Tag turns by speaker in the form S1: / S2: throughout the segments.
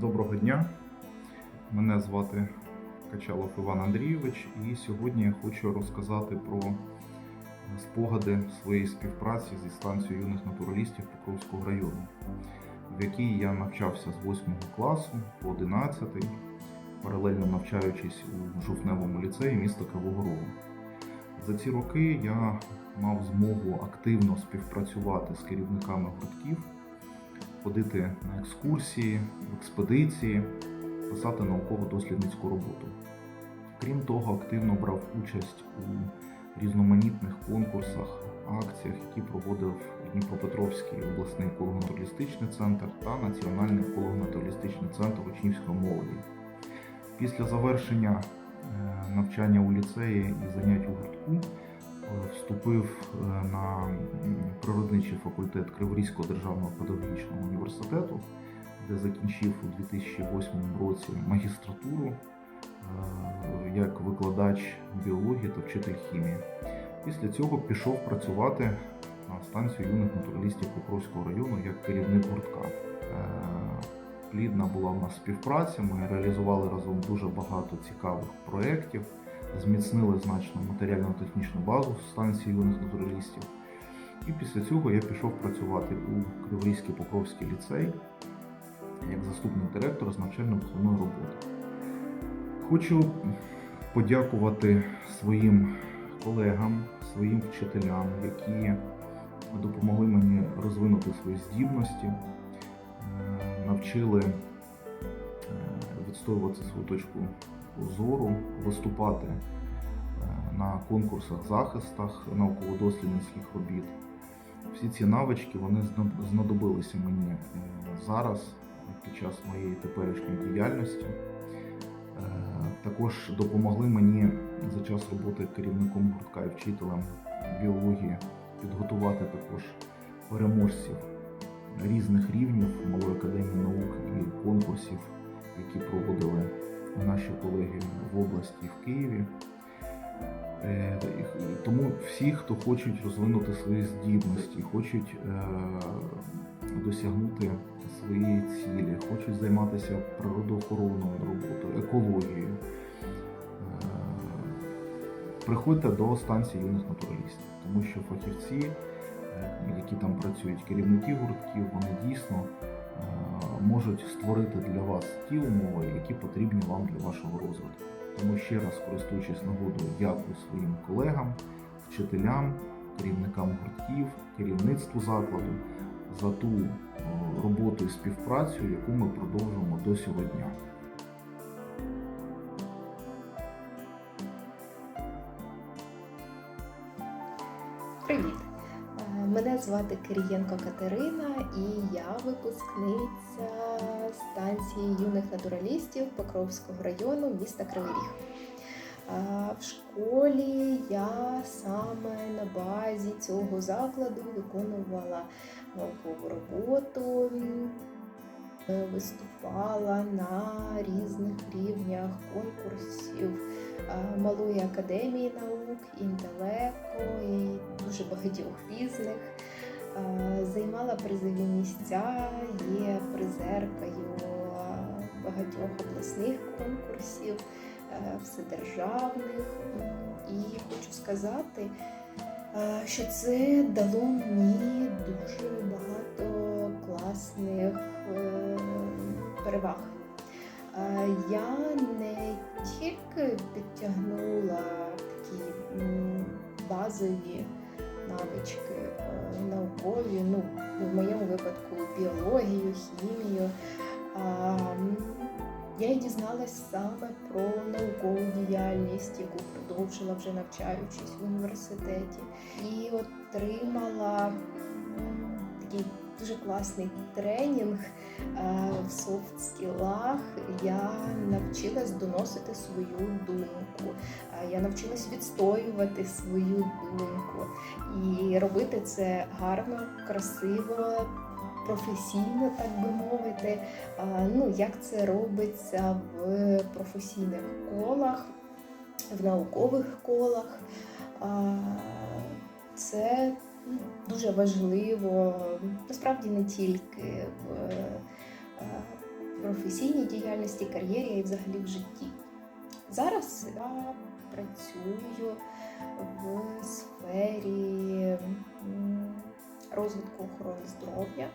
S1: Доброго дня. Мене звати Качалов Іван Андрійович, і сьогодні я хочу розказати про спогади своєї співпраці зі станцією юних натуралістів Покровського району, в якій я навчався з 8 класу по 11, паралельно навчаючись у жовтневому ліцеї міста Кривого Рогу. За ці роки я мав змогу активно співпрацювати з керівниками гуртків ходити на екскурсії, в експедиції, писати науково-дослідницьку роботу. Крім того, активно брав участь у різноманітних конкурсах, акціях, які проводив Дніпропетровський обласний еколого-натуралістичний центр та Національний еколого-натуралістичний центр учнівської молоді. Після завершення е, навчання у ліцеї і занять у гуртку вступив е, на природничий факультет Криворізького державного педагогічного університету, де закінчив у 2008 році магістратуру е, як викладач біології та вчитель хімії. Після цього пішов працювати на станцію юних натуралістів Покровського району як керівник гуртка. Е, Плідна була в нас співпраця. Ми реалізували разом дуже багато цікавих проєктів, зміцнили значно матеріально-технічну базу станції юних натуралістів. І після цього я пішов працювати у Криворізький Покровський ліцей як заступник директора з навчально-виховної роботи. Хочу подякувати своїм колегам, своїм вчителям, які допомогли мені розвинути свої здібності, е, навчили е, відстоювати свою точку зору, виступати е, на конкурсах, захистах науково-дослідницьких робіт. Всі ці навички вони знадобилися мені е, зараз під час моєї теперішньої діяльності. Е, Також допомогли мені за час роботи керівником гуртка і вчителем біології підготувати також переможців різних рівнів Малої академії наук і конкурсів, які проводили наші колеги в області в Києві. Е, Тому всі, хто хочуть розвинути свої здібності, хочуть е, досягнути свої цілі, хочуть займатися природоохоронною роботою, екологією, е, приходьте до станції юних натуралістів, тому що фахівці, які там працюють, керівники гуртків, вони дійсно можуть створити для вас ті умови, які потрібні вам для вашого розвитку. Тому ще раз, користуючись нагодою, дякую своїм колегам, вчителям, керівникам гуртків, керівництву закладу за ту е, роботу і співпрацю, яку ми продовжуємо до сьогодні.
S2: Мене звати Кирієнко Катерина і я випускниця станції юних натуралістів Покровського району міста Кривий Ріг. В школі я саме на базі цього закладу виконувала наукову роботу, виступала на різних рівнях конкурсів Малої академії наук, інтелеку і дуже багатьох різних. Е, Займала призові місця, є призеркою е, багатьох обласних конкурсів, е, вседержавних. І хочу сказати, е, що це дало мені дуже багато класних е, переваг. Я не тільки підтягнула такі базові навички е, наукові, ну в моєму випадку біологію, хімію. Я дізналась саме про наукову діяльність, яку продовжила вже навчаючись в університеті, і отримала такий дуже класний тренінг е, в софт скілах. Я навчилась доносити свою думку. Е, Я навчилась відстоювати свою думку і робити це гарно, красиво, професійно, так би мовити. Е, Ну, як це робиться в професійних колах, в наукових колах. Це дуже важливо, насправді не тільки в е, професійній діяльності, кар'єрі і взагалі в житті. Зараз я працюю в сфері розвитку охорони здоров'я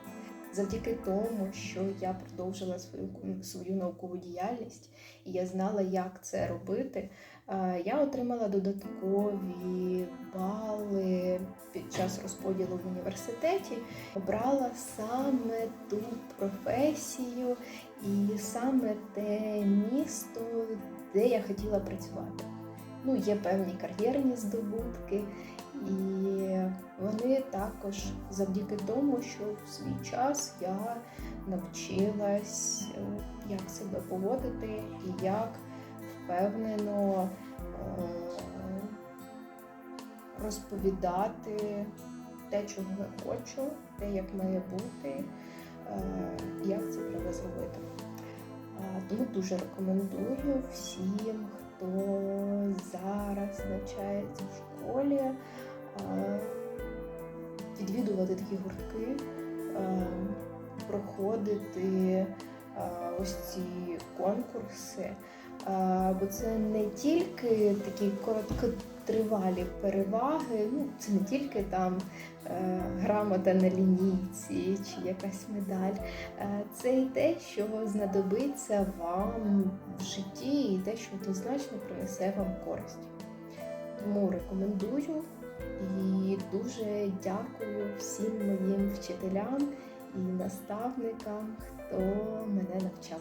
S2: завдяки тому, що я продовжила свою свою наукову діяльність і я знала, як це робити. е, Я отримала додаткові бали під час розподілу в університеті. Обрала саме ту професію і саме те місто, де я хотіла працювати. Ну, є певні кар'єрні здобутки, і вони також завдяки тому, що в свій час я навчилась, е, як себе поводити і як впевнено е, розповідати те, чого я хочу, те, як має бути, е, як це треба зробити. Тому дуже рекомендую всім, хто зараз навчається в школі, відвідувати такі гуртки, е, проходити е, ось ці конкурси. Е, Бо це не тільки такі короткотривалі переваги, ну це не тільки там е, грамота на лінійці чи якась медаль. Е, Це і те, що знадобиться вам в житті, і те, що однозначно принесе вам користь. Тому рекомендую і дуже дякую всім моїм вчителям і наставникам, хто мене навчав.